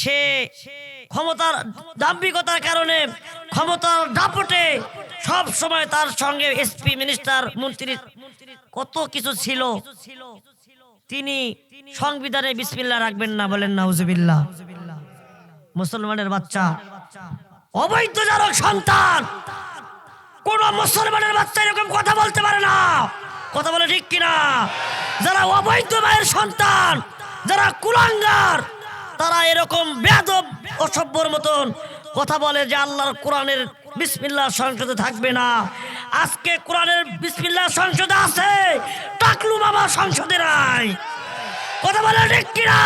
সে ক্ষমতার দাম্ভিকতার কারণে ক্ষমতার দাপটে সব সময় তার সঙ্গে এসপি মিনিস্টার মন্ত্রী কত কিছু ছিল। তিনি সংবিধানে বিসমিল্লাহ রাখবেন না বলেন না নাউজুবিল্লাহ। মুসলমানের বাচ্চা, অবৈধজনক সন্তান। কোন মুসলমানের বাচ্চা এরকম কথা বলতে পারে না। কথা বলে ঠিক কিনা? যারা অবৈধ মায়ের সন্তান, যারা কুলাঙ্গার এরকম বেদব অসভ্যর মতন কথা বলে যে আল্লাহর কোরআনের বিসমিল্লাহ সংসদে থাকবে না। আজকে কোরআনের বিসমিল্লাহ সংসদে আছে, টাকলু বাবা সংসদে নাই। কথা বলে ঠিক কিনা?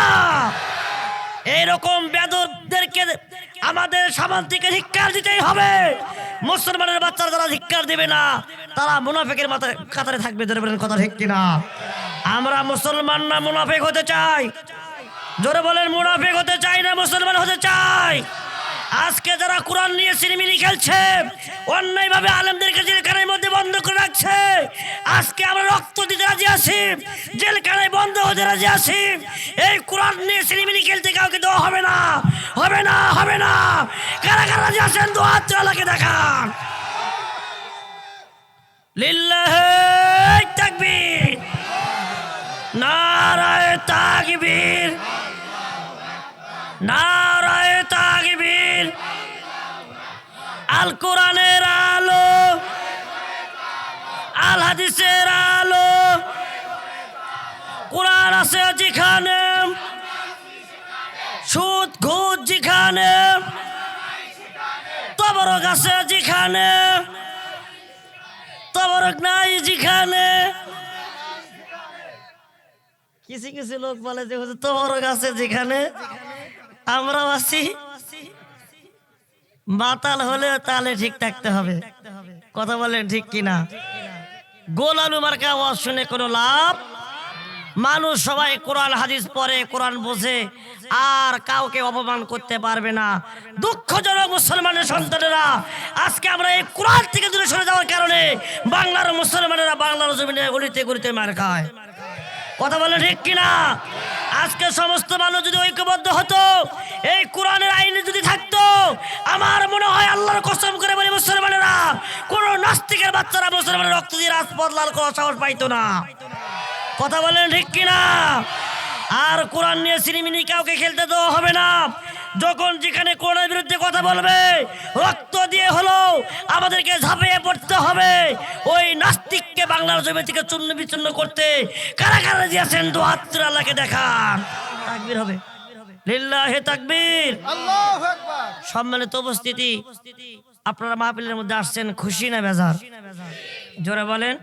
এইরকম বেদরদেরকে আমাদের সামান থেকে ধিক্কার দিতেই হবে। মুসলমানের বাচ্চারা যারা ধিক্কার দেবে না, তারা মুনাফেকের মাথায় কাতারে থাকবে বলেন কথা ঠিক কিনা? আমরা মুসলমান না মুনাফেক হতে চাই। জোরে বলেন, মুনাফেক হতে চাই না, মুসলমান হতে চাই আজকে যারা কোরআন নিয়ে সিনেমিনি খেলছে অন্যায় ভাবে আলেমদেরকে জেলখানার মধ্যে বন্ধ করে রাখছে। আজকে আমরা রক্ত দিতে রাজি আছি, জেলখানায় বন্ধ হতে রাজি আছি। এই কোরআন নিয়ে সিনেমিনি খেলতে কাউকে দেওয়া হবে না হবে না হবে না। কারা কারা রাজি আছেন দু হাত চালাকে দেখান। লিল্লাহ তাকবীর, নারায় তাকবীর। নারায় তাকবীর। আল কোরআনের আলো। আল হাদিসের আলো। কোরআন আছে যেখানে। সুদ, ঘুষ যেখানে। তবরক আছে যেখানে। তবরক নাই যেখানে। কিছু কিছু লোক বলে যে তবরক আছে যেখানে? আমরাও আছি। মাতাল হলেও তাহলে ঠিক থাকতে হবে। কথা বলেন ঠিক কিনা? গোল আলু মার্কা আওয়াজ শুনে কোনো লাভ? মানুষ সবাই কোরআন, হাদিস পড়ে, কোরআন বোঝে, আর কাউকে অপমান করতে পারবে না। দুঃখজনক মুসলমানের সন্তানেরা, আজকে আমরা এই কোরআন থেকে দূরে সরে যাওয়ার কারণে বাংলার মুসলমানেরা বাংলার জমিনে গলিতে গলিতে মার খায়। কথা বলে ঠিক কিনা? আজকে সমস্ত মানুষ যদি ঐক্যবদ্ধ হতো, এই কোরআনের আইনে যদি থাকতো, আমার মনে হয় আল্লাহর কসম করে বলি মুসলমানেরা, কোন নাস্তিকের বাচ্চারা মুসলমানের রক্ত দিয়ে রাজপথ লাল করার সাহস পাইতো না। কথা বলেন ঠিক কিনা? আর কোরআন নিয়ে সিনেমিনি কাউকে খেলতে দেওয়া হবে না। যখন যেখানে কোরআনের বিরুদ্ধে কথা বলবে রক্ত দিয়ে হলো আমাদেরকে ঝাঁপিয়ে পড়তে হবে। ওই নাস্তিককে বাংলার জমি থেকে চূর্ণ বিচূর্ণ করতে কারা কারা দিয়েছেন দু তুলে আল্লাহকে দেখান। তাকবীর হবে। লিল্লাহে তাকবীর। সম্মানিত উপস্থিতি আপনারা মাহফিলের মধ্যে আসছেন খুশি না বেজার? জোরে বলেন।